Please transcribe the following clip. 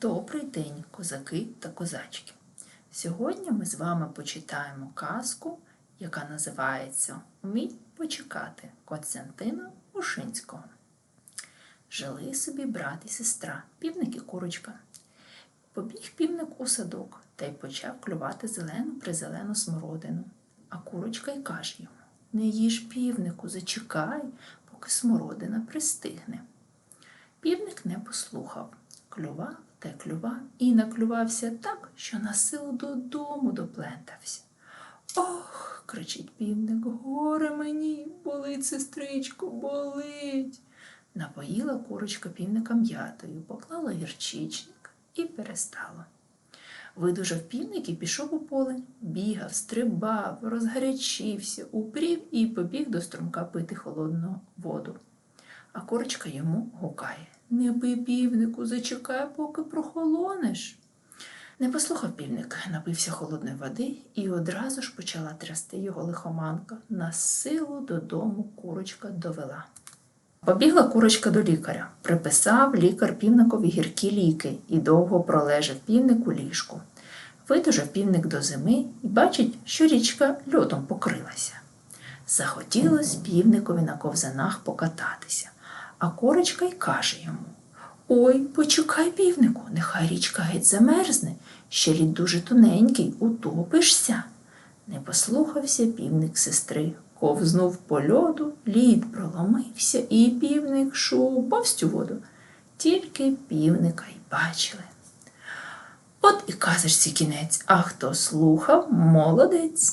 Добрий день, козаки та козачки. Сьогодні ми з вами почитаємо казку, яка називається Умій почекати Костянтина Ушинського. Жили собі брат і сестра, півник і курочка. Побіг півник у садок та й почав клювати зелену призелену смородину. А курочка й каже йому Не їж півнику, зачекай, поки смородина пристигне. Півник не послухав, клював й клював і наклювався так, що на силу додому доплентався. Ох, кричить півник, горе мені, болить, сестричко, болить. Напоїла курочка півника м'ятою, поклала гірчичник і перестала. Видужав півник і пішов у поле, бігав, стрибав, розгарячився, упрів і побіг до струмка пити холодну воду. А курочка йому гукає Не пий півнику, зачекай, поки прохолонеш. Не послухав півник, напився холодної води і одразу ж почала трясти його лихоманка. На силу додому курочка довела. Побігла курочка до лікаря. Приписав лікар півникові гіркі ліки і довго пролежав півник у ліжку. Видужав півник до зими і бачить, що річка льодом покрилася. Захотілось півникові на ковзанах покататися, а курочка й каже йому Ой, почекай, півнику, нехай річка геть замерзне, ще лід дуже тоненький, утопишся. Не послухався півник сестри, ковзнув по льоду, лід проломився, і півник шов повстю воду. Тільки півника й бачили. От і казочці кінець, а хто слухав, молодець.